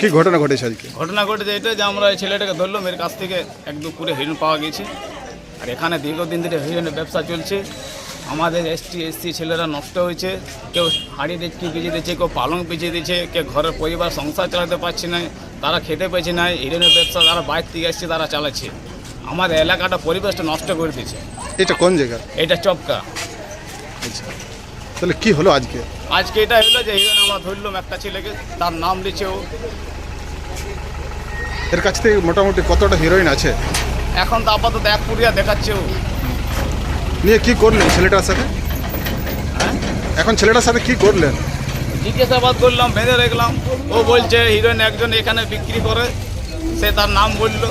কি ঘটনা ঘটেছে আজকে? ঘটনা ঘটেছে এটা যে আমরা এই ছেলেটাকে ধরলাম এর কাছ থেকে এক দুপুরে হিরণ পাওয়া গেছে আর এখানে দীর্ঘদিন ধরে হিরণের ব্যবসা চলছে। আমাদের এসটি এসসি ছেলেরা নষ্ট হয়েছে। কেউ হাঁড়ি ডেচকি পিছিয়ে দিচ্ছে কেউ পালং পিছিয়ে দিচ্ছে কেউ ঘরের পরিবার সংসার চালাতে পারছে না তারা খেতে পাচ্ছে না হিরণের ব্যবসা তারা বাইরে থেকে এসছে তারা চালাচ্ছে। আমাদের এলাকাটা পরিবেশটা নষ্ট করে দিচ্ছে এটা কোন জায়গা? এটা চপকা। আচ্ছা। তাহলে কি হলো আজকে? আজকে এটা হলো যে হিরণ আমরা ধরলাম একটা ছেলেকে তার নাম দিচ্ছে ও। এর কাছ থেকে মোটামুটি কতটা হিরোইন আছে? এখন তো আপাতত এক পুরিয়া দেখাচ্ছে ও। নিয়ে কি করলেন ছেলেটার সাথে? হ্যাঁ? এখন ছেলেটার সাথে কি করলেন? জিজ্ঞাসাবাদ করলাম বেঁধে রাখলাম ও বলছে হিরোইন একজন এখানে বিক্রি করে সে তার নাম বলল।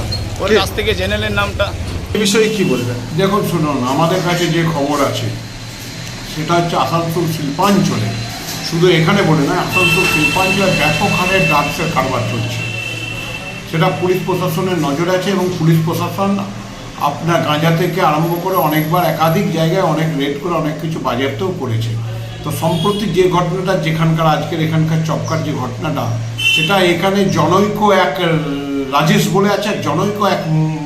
ওর কে? কাছ থেকে জেনে নেন নামটা। এই বিষয়ে কি বলবেন? দেখুন শুনুন আমাদের কাছে যে খবর আছে সেটা হচ্ছে আসানসোল শিল্পাঞ্চলে। শুধু এখানে বলে না আসানসোল শিল্পাঞ্চলে ব্যাপক হারে ড্রাগসের কারবার চলছে। সেটা পুলিশ প্রশাসনের নজরে আছে এবং পুলিশ প্রশাসন আপনার গাঁজা থেকে আরম্ভ করে অনেকবার একাধিক জায়গায় অনেক রেড করে অনেক কিছু বাজেয়াপ্তও করেছে। তো সম্প্রতি যে ঘটনাটা, যেখানকার আজকের এখানকার চক্কার যে ঘটনাটা, সেটা এখানে জনৈক এক রাজেশ বলে আছে, আর জনৈক এক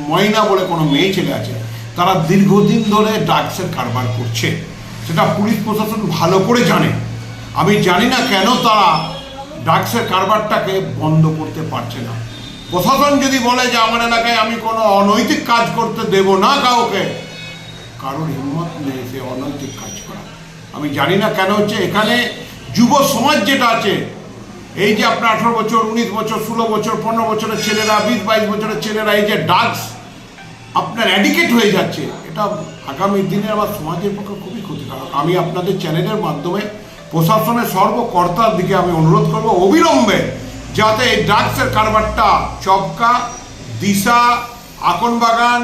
ময়না বলে কোনো মেয়ে ছেলে আছে। তারা দীর্ঘদিন ধরে ড্রাগসের কারবার করছে। সেটা পুলিশ প্রশাসন ভালো করে জানে। আমি জানি না কেন তারা ড্রাগসের কারবারটাকে বন্ধ করতে পারছে না। প্রশাসন যদি বলে যে আমার এলাকায় আমি কোনো অনৈতিক কাজ করতে দেব না কাউকে, কারোর হিম্মত নেই সে অনৈতিক কাজ করা আমি জানি না কেন হচ্ছে এখানে যুব সমাজ যেটা আছে, এই যে আপনার আঠারো বছর, উনিশ বছর, ষোলো বছর, পনেরো বছরের ছেলেরা, বিশ, বাইশ বছরের ছেলেরা, এই যে ড্রাগস আপনার অ্যাডিকেট হয়ে যাচ্ছে। এটা আগামী দিনে আমার সমাজের পক্ষে খুবই ক্ষতিকারক। আমি আপনাদের চ্যানেলের মাধ্যমে প্রশাসনের সর্বকর্তার দিকে আমি অনুরোধ করব, অবিলম্বে যাতে এই ড্রাগসের কারবারটা চপকা দিশা আকনবাগান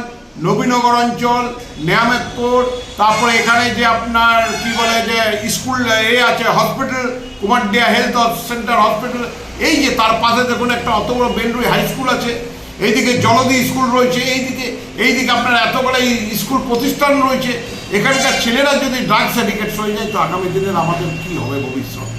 নবীনগর অঞ্চল নিয়ামেতপুর তারপরে এখানে যে আপনার কি বলে যে স্কুল এ আছে hospital Kumardia health centre hospital এই যে তার পাশে দেখুন একটা অত বড় বেলরুই হাই স্কুল আছে। এইদিকে জলদি স্কুল রয়েছে, এইদিকে এইদিকে আপনার এত বড় স্কুল প্রতিষ্ঠান রয়েছে, এখানকার ছেলেরা যদি ড্রাগস অ্যাডিকেটস হয়ে যায়, তো আগামী দিনের আমাদের কি হবে ভবিষ্যৎ?